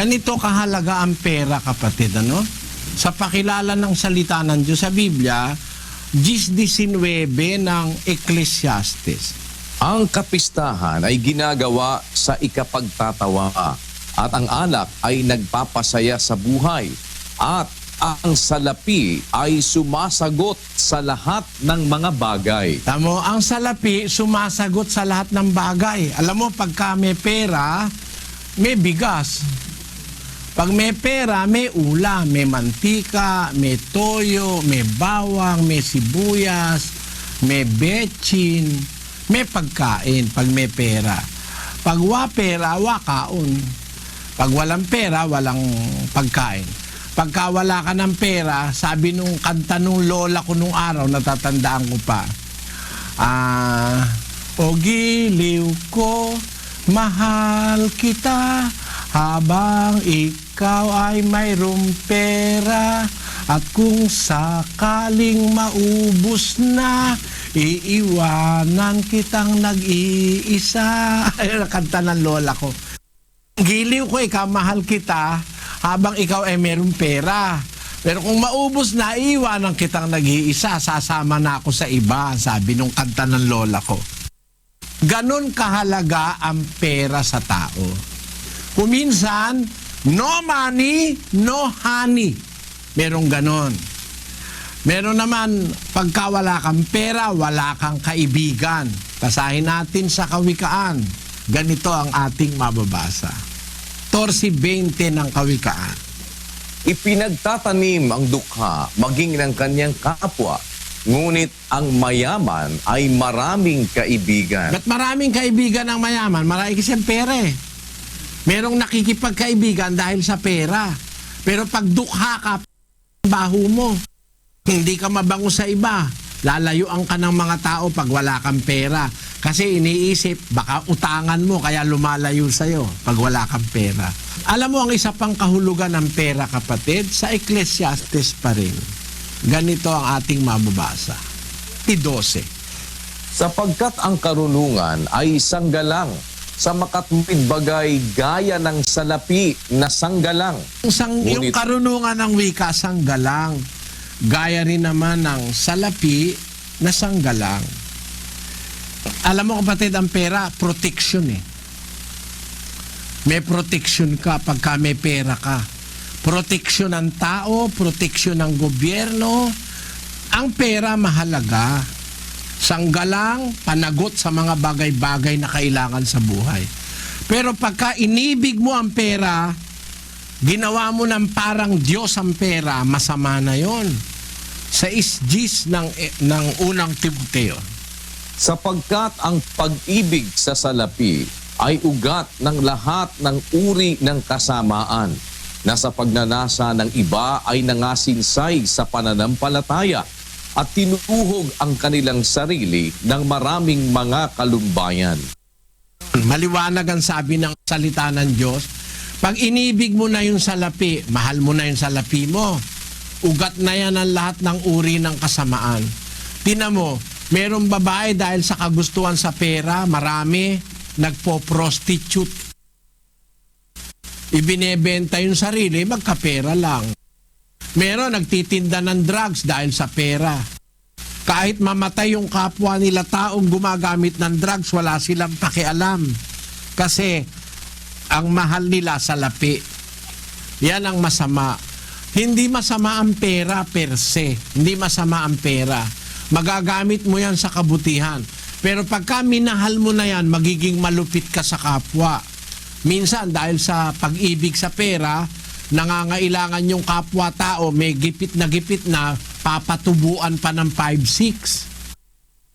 Ganito kahalaga ang pera, kapatid, ano? Sa pakilala ng salita ng Diyos sa Biblia, 10.19 ng Ecclesiastes. Ang kapistahan ay ginagawa sa ikapagtatawa at ang alak ay nagpapasaya sa buhay at ang salapi ay sumasagot sa lahat ng mga bagay. Tamo, ang salapi sumasagot sa lahat ng bagay. Alam mo, pagka may pera, may bigas. Pag may pera, may ulam, may mantika, may toyo, may bawang, may sibuyas, may betchin, may pagkain pag may pera. Pag wa pera, wa kaon. Pag walang pera, walang pagkain. Pagka wala ka ng pera, sabi nung kanta nung lola ko nung araw, natatandaan ko pa, Ah, o giliw ko, mahal kita, habang ikaw ay mayroong pera, at kung sakaling maubos na, iiwanan kitang nag-iisa. Ayun ang kanta ng lola ko. Giliw ko, ikaw, mahal kita, habang ikaw ay mayroong pera. Pero kung maubos na, iwanan kitang nag-iisa, sasama na ako sa iba, sabi nung kanta ng lola ko. Ganon kahalaga ang pera sa tao. Kuminsan, no money, no honey. Merong ganon. Meron naman, pagka wala kang pera, wala kang kaibigan. Basahin natin sa kawikaan. Ganito ang ating mababasa. 14.20 ng kawikaan. Ipinagtatanim ang dukha maging ng kanyang kapwa, ngunit ang mayaman ay maraming kaibigan. Ba't maraming kaibigan ng mayaman? Marami kasi ang pera eh. Merong nakikipagkaibigan dahil sa pera. Pero pag dukha ka, baho mo. Hindi ka mabango sa iba. Lalayuan ka ng mga tao pag wala kang pera. Kasi iniisip, baka utangan mo kaya lumalayo sa'yo pag wala kang pera. Alam mo ang isa pang kahulugan ng pera kapatid? Sa Ecclesiastes pa rin. Ganito ang ating mababasa. T12. Sapagkat ang karunungan ay sanggalang sa makatwid bagay gaya ng salapi na sanggalang. Yung, sang, yung Ngunit- karunungan ng wika, sanggalang. Gaya rin naman ng salapi na sanggalang. Alam mo kapatid, ang pera, protection eh. May protection ka pagka may pera ka. Protection ng tao, protection ng gobyerno. Ang pera mahalaga. Sanggalang, panagot sa mga bagay-bagay na kailangan sa buhay. Pero pagka inibig mo ang pera, ginawa mo ng parang Diyos ang pera, masama na yon. Sa isgis ng, ng unang Timoteo. sapagkat ang pag-ibig sa salapi ay ugat ng lahat ng uri ng kasamaan na sa pagnanasa ng iba ay nangasinsay sa pananampalataya at tinutuhog ang kanilang sarili ng maraming mga kalumbayan. Maliwanag ang sabi ng salita ng Diyos. Pag inibig mo na yung salapi, mahal mo na yung salapi mo. Ugat na yan ang lahat ng uri ng kasamaan. Tina mo, merong babae dahil sa kagustuhan sa pera, marami, nagpo-prostitute. Ibinebenta yung sarili, magkapera lang. Meron nagtitinda ng drugs dahil sa pera. Kahit mamatay yung kapwa nila taong gumagamit ng drugs, wala silang pakialam. Kasi ang mahal nila sa lapi. Yan ang masama. Hindi masama ang pera per se. Hindi masama ang pera. Magagamit mo yan sa kabutihan. Pero pagka minahal mo na yan, magiging malupit ka sa kapwa. Minsan dahil sa pag-ibig sa pera, nangangailangan yung kapwa-tao, may gipit na gipit na papatubuan pa ng 5-6.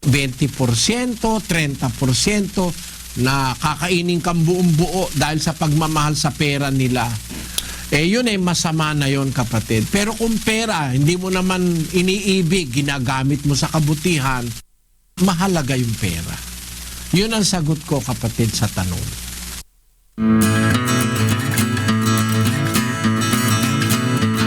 20%, 30% na kakainin kang buong buo dahil sa pagmamahal sa pera nila. Eh yun ay masama na yon kapatid. Pero kung pera, hindi mo naman iniibig, ginagamit mo sa kabutihan, mahalaga yung pera. Yun ang sagot ko kapatid sa tanong.